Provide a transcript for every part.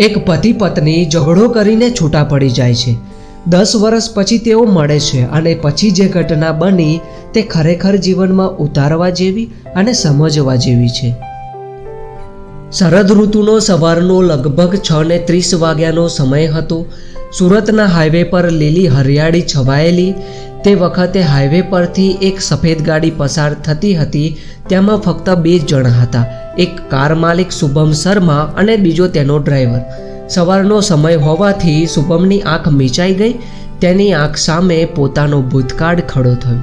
એક પતિ પત્ની ઝઘડો કરીને છૂટા પડી જાય છે. દસ વર્ષ પછી તેઓ મળે છે અને પછી જે ઘટના બની તે ખરેખર જીવનમાં ઉતારવા જેવી અને સમજવા જેવી છે. શરદ ઋતુનો સવારનો લગભગ છ ને ત્રીસ વાગ્યાનો સમય હતો. સુરતના હાઈવે પર લીલી હરિયાળી છવાયેલી તે વખતે હાઈવે પરથી એક સફેદ ગાડી પસાર થતી હતી. તેમાં ફક્ત બે જ જણ હતા. એક કાર માલિક શુભમ શર્મા અને બીજો તેનો ડ્રાઈવર સવારનો સમય હોવાથી શુભમની આંખ મીચાઈ ગઈ. તેની આંખ સામે પોતાનો ભૂતકાળ ખડો થયો.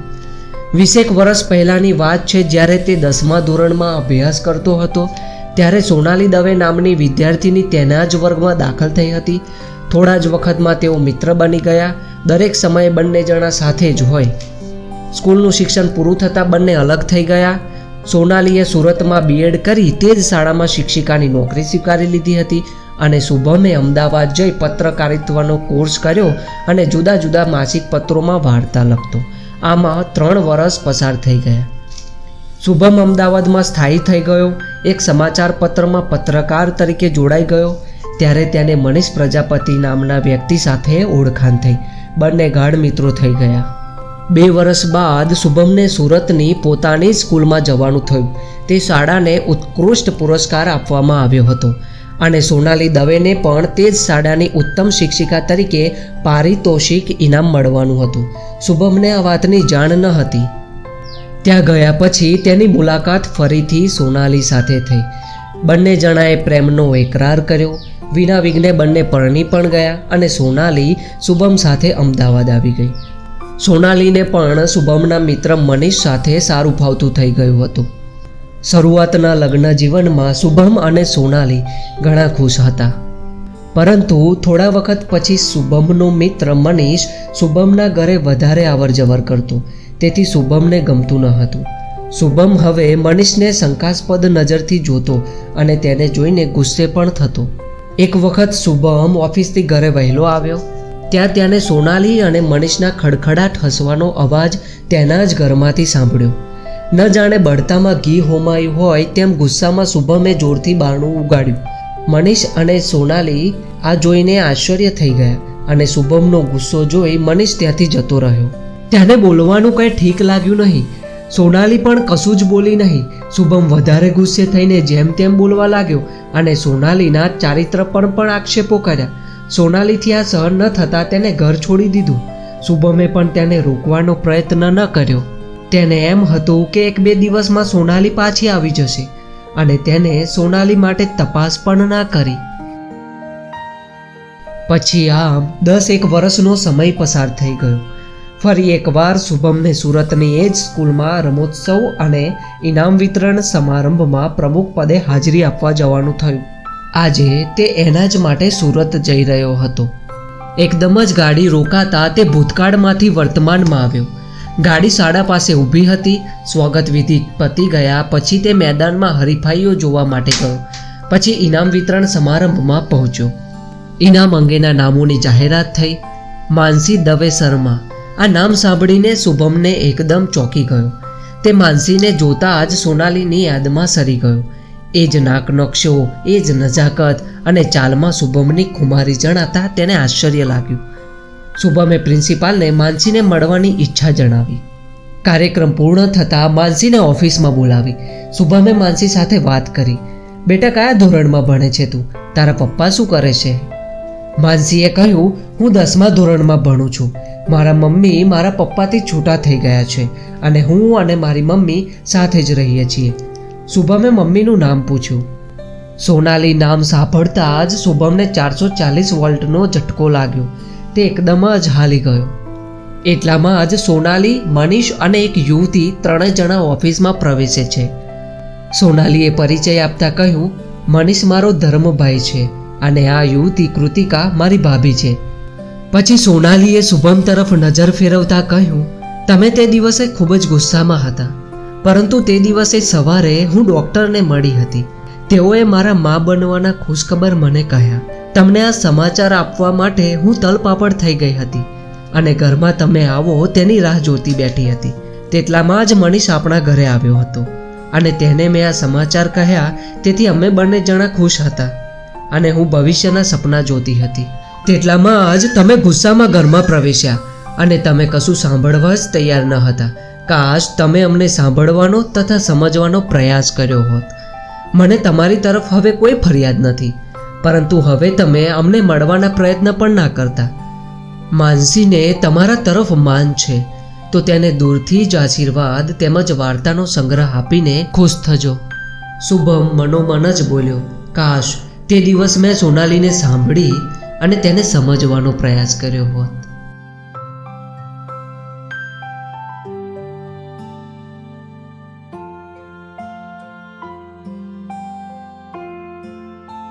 વીસેક વર્ષ પહેલાંની વાત છે, જ્યારે તે દસમા ધોરણમાં અભ્યાસ કરતો હતો, ત્યારે સોનાલી દવે નામની વિદ્યાર્થીની તેના જ વર્ગમાં દાખલ થઈ હતી. થોડા જ વખતમાં તેઓ મિત્ર બની ગયા. દરેક સમયે બંને જણા સાથે જ હોય. સ્કૂલનું શિક્ષણ પૂરું થતાં બંને અલગ થઈ ગયા. સોનાલીએ સુરતમાં બીએડ કરી તે જ શાળામાં શિક્ષિકાની નોકરી સ્વીકારી લીધી હતી અને શુભમે અમદાવાદ જઈ પત્રકારિત્વનો કોર્સ કર્યો અને જુદા જુદા માસિક પત્રોમાં વાર્તા લખતો. આમાં ત્રણ વર્ષ પસાર થઈ ગયા. શુભમ અમદાવાદમાં સ્થાયી થઈ ગયો. એક સમાચાર પત્રમાં પત્રકાર તરીકે જોડાઈ ગયો. ત્યારે તેને મનીષ પ્રજાપતિ નામના વ્યક્તિ સાથે ઓળખાણ થઈ. બંને ગાઢ મિત્રો થઈ ગયા. બે વર્ષ બાદ શુભમને સુરતની પોતાની સ્કૂલમાં જવાનું થયું. તે શાળાને ઉત્કૃષ્ટ પુરસ્કાર આપવામાં આવ્યો હતો અને સોનાલી દવેને પણ તે જ શાળાની ઉત્તમ શિક્ષિકા તરીકે પારિતોષિક ઇનામ મળવાનું હતું. શુભમને આ વાતની જાણ ન હતી. ત્યાં ગયા પછી તેની મુલાકાત ફરીથી સોનાલી સાથે થઈ. બંને જણાએ પ્રેમનો એકરાર કર્યો. વિના વિઘ્ને બંને પરણી પણ ગયા અને સોનાલી શુભમ સાથે અમદાવાદ આવી ગઈ. સોનાલીને પણ શુભમના મિત્ર મનીષ સાથે સારું ફાવતું થઈ ગયું હતું. શરૂઆતના લગ્ન જીવનમાં શુભમ અને સોનાલી ઘણા ખુશ હતા. પરંતુ થોડા વખત પછી શુભમનો મિત્ર મનીષ શુભમના ઘરે વધારે અવર જવર કરતો, તેથી શુભમને ગમતું ન હતું. શુભમ હવે મનીષને શંકાસ્પદ નજરથી જોતો અને તેને જોઈને ગુસ્સે પણ થતો. એક વખત શુભમ ઓફિસથી ઘરે વહેલો આવ્યો. ત્યાં તેને સોનાલી અને મનીષના ખડખડાટ હસવાનો અવાજ તેના જ ઘરમાંથી સાંભળ્યો. ન જાણે બળતામાં ઘી હોમાયું હોય તેમ ગુસ્સામાં શુભમે જોરથી બારણું ઉગાડ્યું. મનીષ અને સોનાલી આ જોઈને આશ્ચર્ય થઈ ગયા અને શુભમનો ગુસ્સો જોઈ મનીષ ત્યાંથી જતો રહ્યો. તેને બોલવાનું કંઈ ઠીક લાગ્યું નહીં. સોનાલી પણ કશું જ બોલી નહીં. શુભમ વધારે ગુસ્સે થઈને જેમ તેમ બોલવા લાગ્યો અને સોનાલીના ચારિત્ર પર પણ આક્ષેપો કર્યા. સોનાલીથી આ સહન ન થતાં તેને ઘર છોડી દીધું. શુભમે પણ તેને રોકવાનો પ્રયત્ન ન કર્યો. તેને એમ હતું કે એક બે દિવસમાં સોનાલી પાછી આવી જશે અને તેને સોનાલી માટે તપાસ પણ ના કરી. પછી આમ દસ એક વર્ષનો સમય પસાર થઈ ગયો. ફરી એકવાર શુભમને સુરતની એ જ સ્કૂલમાં રમોત્સવ અને ઇનામ વિતરણ સમારંભમાં પ્રમુખ પદે હાજરી આપવા જવાનું થયું. આજે તે એના જ માટે સુરત જઈ રહ્યો હતો. એકદમ જ ગાડી રોકાતા તે ભૂતકાળમાંથી વર્તમાનમાં આવ્યો. ગાડી શાળા પાસે ઊભી હતી, સ્વાગત વિધિ પતી ગયા પછી તે મેદાનમાં હરીફાઈઓ જોવા માટે ગયો. પછી ઇનામ વિતરણ સમારંભમાં પહોંચ્યો. ઇનામ અંગેના નામોની જાહેરાત થઈ. માનસી દવે શર્મા આ નામ સાંભળીને શુભમને એકદમ ચોંકી ગયો. તે માનસીને જોતા જ સોનાલીની યાદમાં સરી ગયો. એ જ નાક નકશો, એ જ નજાકત અને ચાલમાં શુભમની ખુમારી જણાતા તેને આશ્ચર્ય લાગ્યું. શુભમે પ્રિન્સિપાલને માનસીને મળવાની ઈચ્છા જણાવી. કાર્યક્રમ પૂર્ણ થતાં માનસીને ઓફિસમાં બોલાવી. શુભમે માનસી સાથે વાત કરી. બેટા, કયા ધોરણમાં ભણે છે તું? તારા પપ્પા શું કરે છે? માનસીએ કહ્યું, હું દસમા ધોરણમાં ભણું છું. મારા મમ્મી મારા પપ્પાથી છૂટા થઈ ગયા છે અને હું અને મારી મમ્મી સાથે જ રહીએ છીએ. શુભમે મમ્મીનું નામ પૂછ્યું. સોનાલી નામ સાંભળતા જ શુભમને ચારસો ચાલીસ વોલ્ટનો ઝટકો લાગ્યો. તે એકદમ જ હાલી ગયો. એટલામાં જ સોનાલી, મનીષ અને એક યુવતી ત્રણેય જણા ઓફિસમાં પ્રવેશે છે. સોનાલીએ પરિચય આપતા કહ્યું, મનીષ મારો ધર્મભાઈ છે. અને આ યુવતી કૃતિકા મારી ભાભી છે. પછી સોનાલીએ શુભમ તરફ નજર ફેરવતા કહ્યું, તમે તે દિવસે ખૂબ જ ગુસ્સામાં હતા, પરંતુ તે દિવસે સવારે હું ડૉક્ટરને મળી હતી. તેઓએ મારા મા બનવાના ખુશખબર મને કહ્યા, તમને આ સમાચાર આપવા માટે હું તલપાપડ થઈ ગઈ હતી અને ઘરમાં તમે આવો તેની રાહ જોતી બેઠી હતી. તેટલામાં જ મનીષ આપણા ઘરે આવ્યો હતો અને તેને મેં આ સમાચાર કહ્યા, તેથી અમે બંને જણા ખુશ હતા. અને હું ભવિષ્યના સપના જોતી હતી. તેટલામાં જ તમે ગુસ્સામાં ઘરમાં પ્રવેશ્યા અને તમે કશું સાંભળવા જ તૈયાર ન હતા. કાશ તમે અમને સાંભળવાનો તથા સમજવાનો પ્રયાસ કર્યો હોત. મને તમારી તરફ હવે કોઈ ફરિયાદ નથી, પરંતુ હવે તમે અમને મળવાના પ્રયત્ન પણ ના કરતા. માનસીને તમારા તરફ માન છે, તો તેને દૂરથી જ આશીર્વાદ તેમજ વાર્તાનો સંગ્રહ આપીને ખુશ થજો. શુભમ મનોમન જ બોલ્યો, કાશ તે દિવસ મેં સોનાલીને સાંભળી અને તેને સમજવાનો પ્રયાસ કર્યો હોત.